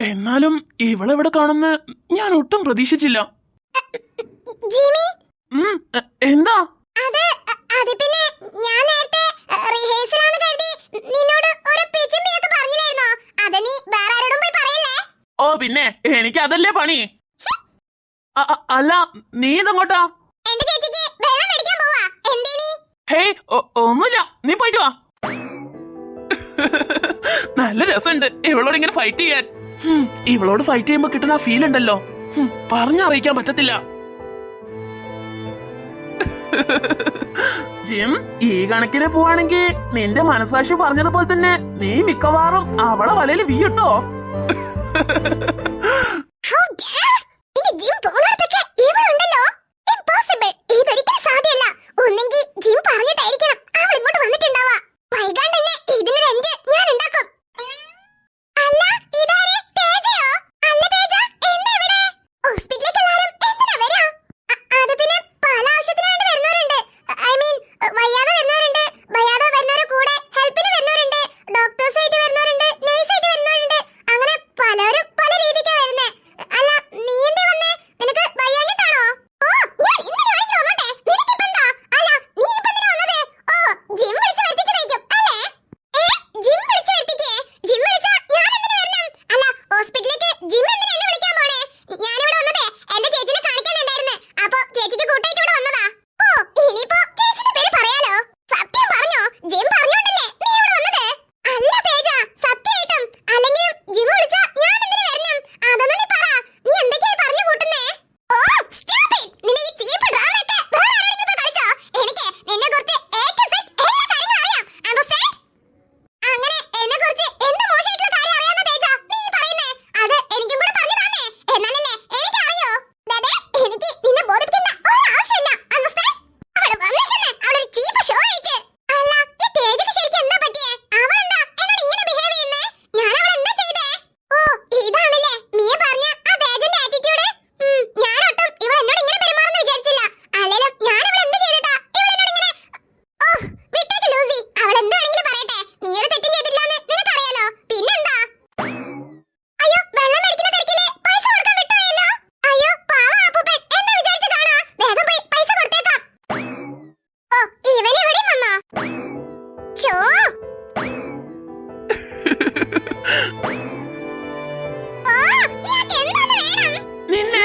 എന്നാലും ഇവളെ ഇവിടെ കാണുന്ന ഞാൻ ഒട്ടും പ്രതീക്ഷിച്ചില്ല. എന്താ? ഓ പിന്നെ എനിക്ക് അതല്ലേ പണി അല്ല നീ ഇതങ്ങോട്ടാ? ഹേയ് ഒന്നുമില്ല. നീ പോയിട്ട് വാ. നല്ല രസമുണ്ട്. ഇവളോട് ഇങ്ങനെ ഫൈറ്റ് ചെയ്യാൻ. ഇവളോട് ഫൈറ്റ് ചെയ്യുമ്പോ കിട്ടുന്ന ആ ഫീൽ ഉണ്ടല്ലോ. പറഞ്ഞറിയിക്കാൻ പറ്റത്തില്ല. ജിം ഈ കണക്കിന് പോവാണെങ്കിൽ നിന്റെ മനസാക്ഷി പറഞ്ഞതുപോലെ തന്നെ നീ മിക്കവാറും അവളെ വലയിൽ വീട്ടോ നിന്നെ.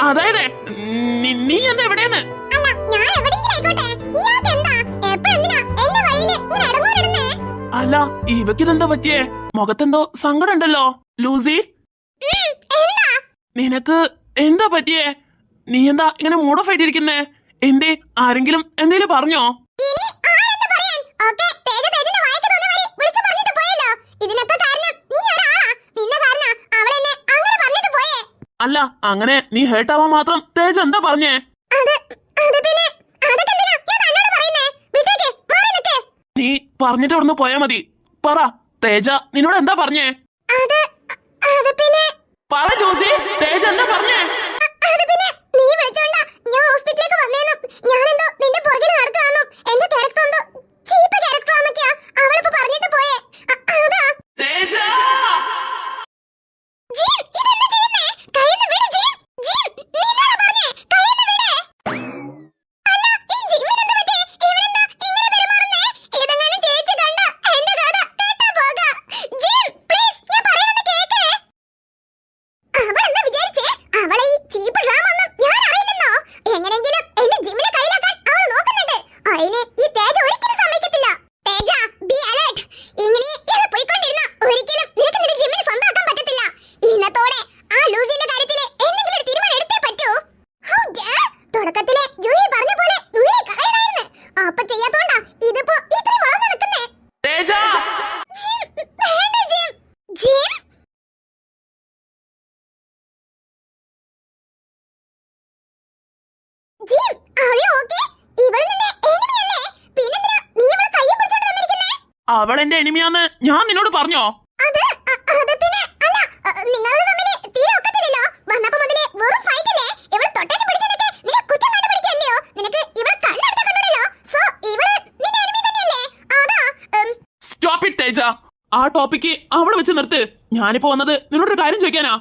അതായത് നീ എന്താ എവിടെയാണ് അല്ല ഇവക്കിതെന്താ പറ്റിയേ? മുഖത്തെന്തോ സങ്കടം ഉണ്ടല്ലോ ലൂസി നിനക്ക് എന്താ പറ്റിയേ? നീ എന്താ ഇങ്ങനെ മൂഡ് ഓഫ് ആയിട്ടിരിക്കുന്നേ? എന്തേ ആരെങ്കിലും എന്തേലും പറഞ്ഞോ? അല്ല അങ്ങനെ നീ ഹേട്ടാവാൻ മാത്രം തേജ് എന്താ പറഞ്ഞേ? നീ പറഞ്ഞിട്ട് അവിടെ പോയാ മതി. പറ തേജ നിന്നോട് എന്താ പറഞ്ഞേ? പറ ജോസി തേജ എന്താ പറഞ്ഞേ? നിന്റെ പുറകിൽ നടക്കുകയാണെന്നും എന്റെ ക്യാരക്ടർ എന്തോ ചീപ്പ് ക്യാരക്ടർ ആണെന്നൊക്കെയാ അവളിപ്പോ പറഞ്ഞിട്ട് അവൾ എന്റെ എനിമിയാന്ന് ഞാൻ നിന്നോട് പറഞ്ഞോ? Stop it Teja. ആ ടോപ്പിക്ക് അവിടെ വെച്ച് നിർത്ത്. ഞാനിപ്പോ വന്നത് നിന്നോട് ഒരു കാര്യം ചോദിക്കാനാ.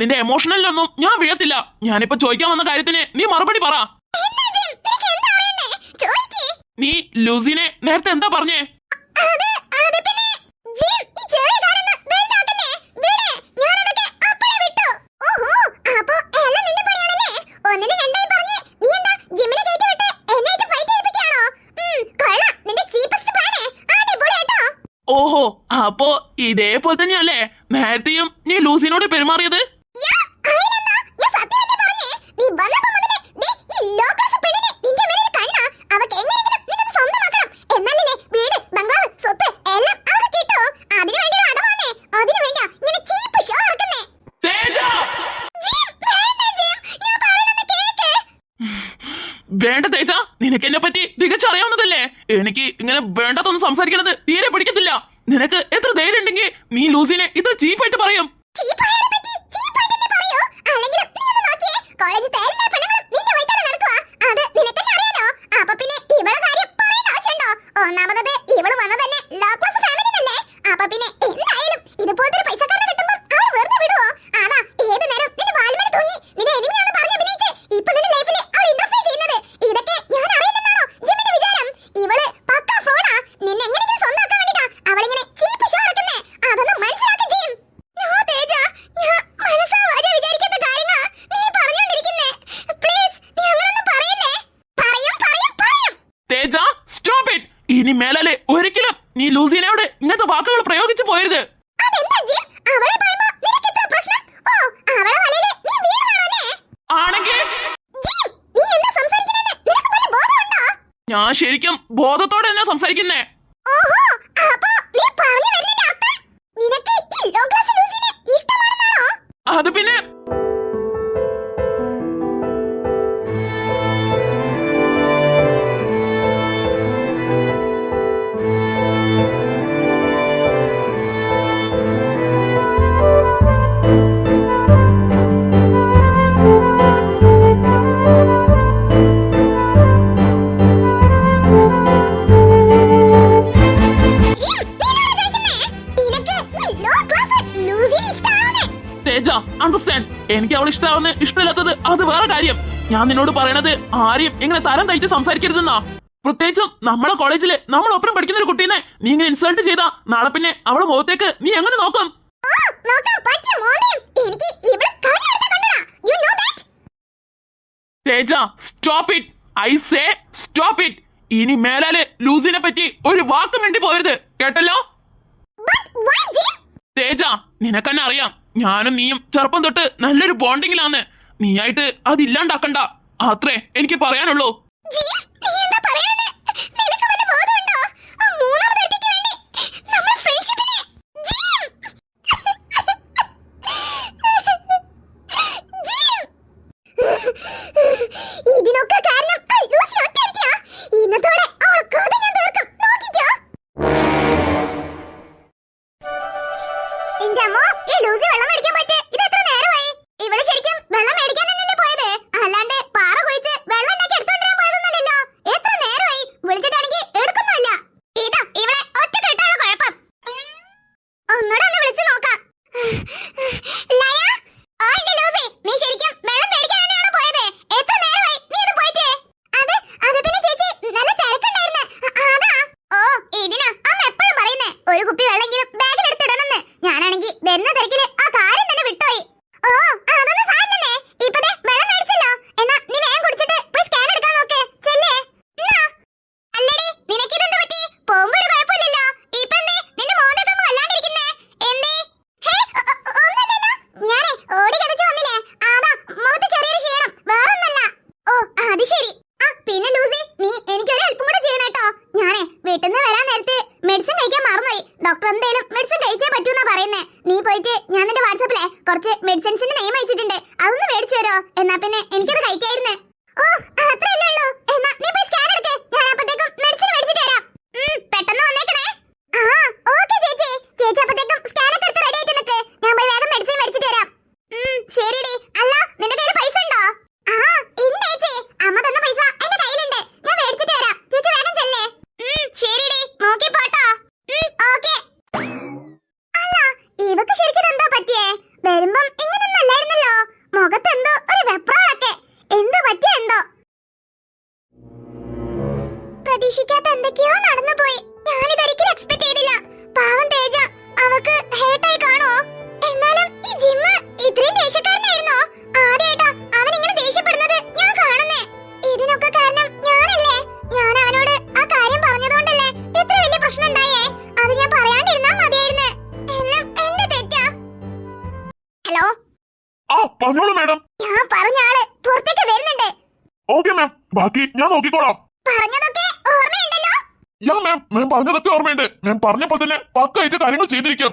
നിന്റെ എമോഷണലിലൊന്നും ഞാൻ വീഴത്തില്ല. ഞാനിപ്പോ ചോദിക്കാൻ വന്ന കാര്യത്തിന് നീ മറുപടി പറ. നീ ലൂസിനെ നേരത്തെ എന്താ പറഞ്ഞേ? ഓഹോ അപ്പോ ഇതേപോലെ തന്നെയല്ലേ? നേരത്തെയും നീ ലൂസിനോട് പെരുമാറിയത്? ഇത് ചീപ്പായിട്ട് പറയും. ഞാൻ ശരിക്കും ബോധത്തോടെ തന്നെ സംസാരിക്കുന്നേ? അണ്ടർസ്റ്റാൻഡ് എനിക്ക് അവൾ ഇഷ്ടാവുന്ന ഇഷ്ടമില്ലാത്തത് അത് വേറെ കാര്യം. ഞാൻ നിന്നോട് പറയണത് ആരെയും ഇങ്ങനെ തരം തയ്ച്ച് സംസാരിക്കരുതെന്നാ. പ്രത്യേകിച്ചും നമ്മളെ കോളേജിൽ നമ്മൾ ഒപ്പം പഠിക്കുന്ന ഒരു കുട്ടീനെ നീ ഇങ്ങനെ ഇൻസൾട്ട് ചെയ്താ നാളെ പിന്നെ അവളെ മുഖത്തേക്ക് നീ എങ്ങനെ നോക്കും? Teja stop it I say stop it ഇനി മേലാൽ ലൂസിനെ പറ്റി ഒരു വാക്ക് വേണ്ടി പോയത് കേട്ടല്ലോ തേജ നിനക്കെന്നെ അറിയാം. ഞാനും നീയും ചെറുപ്പം തൊട്ട് നല്ലൊരു ബോണ്ടിങ്ങിലാന്ന് നീയായിട്ട് അതില്ലാണ്ടാക്കണ്ട. അത്രേ എനിക്ക് പറയാനുള്ളൂ. ആണെങ്കിൽ വരുന്ന തിരക്കിൽ ആ കാര്യം തന്നെ വിട്ടോയി. ഓ അതൊന്നും സാരമില്ലേ ഇപ്പതേ വെള്ളം മേടിച്ചല്ലോ. എന്നാ നീ വേഗം കുടിച്ചിട്ട് പോയി സ്കാൻ എടുക്കാൻ നോക്ക്. ചെല്ലേ? ഒരു മോന്തക്കൊന്നും വല്ലാണ്ടിരിക്കുന്നേ. ഹേ ഒന്നുമില്ലല്ലോ. ഞാനേ ഓടി വന്നില്ലേ. ചെറിയൊരു ഓ ശരി. പ്രതീക്ഷിക്കാത്ത എന്തൊക്കെയോ നടന്നുപോയി. ഞാനിതൊരിക്കലും എക്സ്പെക്ട് ചെയ്തില്ല. പാവം തേജ അവക്ക് ഹേട്ടായി കാണോ എന്നാലും ഈ ജിമ്മ് ഇത്രയും ദേഷ്യക്കാരനായിരുന്നോ? ആദ്യമായിട്ടാ അവൻ ഇങ്ങനെ ദേഷ്യപ്പെടുന്നത് ഞാൻ കാണുന്നേ. ഇതിനൊക്കെ കാരണം ഞാനല്ലേ? ഞാൻ അവനോട് ആ കാര്യം പറഞ്ഞതുകൊണ്ടല്ലേ ഇത്ര വലിയ പ്രശ്നം ഉണ്ടായേ? അത് ഞാൻ പറയാണ്ടിരുന്നാ മതിയായിരുന്നു. എല്ലാം എന്റെ തെറ്റാ. ഹലോ? ആ പറഞ്ഞോളൂ മാഡം. ഞാൻ പറഞ്ഞ ആൾ പുറത്തേക്ക് വരുന്നുണ്ട്. Okay ma'am. ബാക്കി ഞാൻ നോക്കിക്കോളാം. യാ മാം മാം പറഞ്ഞതൊക്കെ ഓർമ്മയുണ്ട്. മാം പറഞ്ഞപ്പോൾ തന്നെ പക്കായിട്ട് കാര്യങ്ങൾ ചെയ്തിരിക്കും.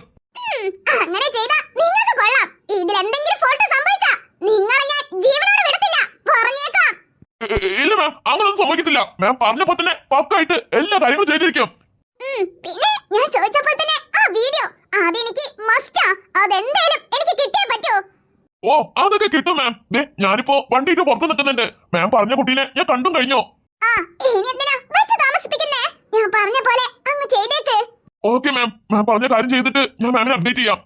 അങ്ങനെ ചെയ്താ നിങ്ങൾക്ക് കൊള്ളാം. ഇതിൽ എന്തെങ്കിലും ഫോട്ടോ സംഭവിച്ചാ നിങ്ങളെ ഞാൻ ജീവനോടെ വിടത്തില്ല. പറഞ്ഞേക്കാം. ഇല്ല മാം അങ്ങനൊന്നും സംഭവിക്കത്തില്ല. മാം പറഞ്ഞപ്പോൾ തന്നെ പക്കായിട്ട് എല്ലാ കാര്യങ്ങളും ചെയ്തിരിക്കും. പിന്നെ ഞാൻ ചോദിച്ചപ്പോൾ തന്നെ ആ വീഡിയോ അതെനിക്ക് മസ്റ്റാ അതെന്തായാലും എനിക്ക് കിട്ടിയേ പറ്റൂ. ഓ അതൊക്കെ കിട്ടും മാം ദേ ഞാനിപ്പോ വണ്ടിയിട്ട് പുറത്ത് നിൽക്കുന്നുണ്ട്. മാം പറഞ്ഞ കുട്ടീനെ ഞാൻ കണ്ടും കഴിഞ്ഞോ? ആ ഇനി എന്തിനാ? ഞാൻ പറഞ്ഞ പോലെ അങ്ങ് ചെയ്തേക്ക്. ഓക്കെ മാം മാം പറഞ്ഞ കാര്യം ചെയ്തിട്ട് ഞാൻ മാമിനെ അപ്ഡേറ്റ് ചെയ്യാം.